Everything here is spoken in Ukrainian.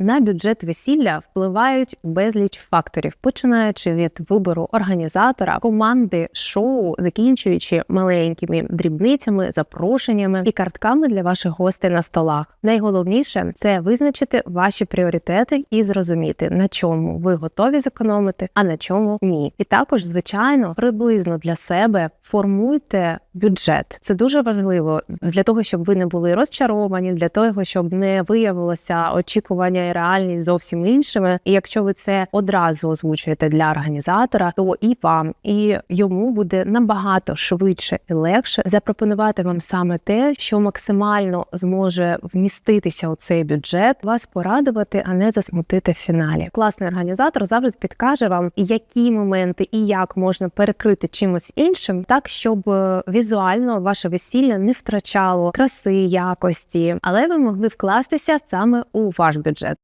На бюджет весілля впливають безліч факторів, починаючи від вибору організатора, команди шоу, закінчуючи маленькими дрібницями, запрошеннями і картками для ваших гостей на столах. Найголовніше це визначити ваші пріоритети і зрозуміти, на чому ви готові зекономити, а на чому ні. І також, звичайно, приблизно для себе формуйте бюджет. Це дуже важливо для того, щоб ви не були розчаровані, для того, щоб не виявилося очікування і реальність зовсім іншими. І якщо ви це одразу озвучуєте для організатора, то і вам, і йому буде набагато швидше і легше запропонувати вам саме те, що максимально зможе вміститися у цей бюджет, вас порадувати, а не засмутити в фіналі. Класний організатор завжди підкаже вам, які моменти і як можна перекрити чимось іншим, так щоб е, візуально ваше весілля не втрачало краси, якості, але ви могли вкластися саме у ваш бюджет.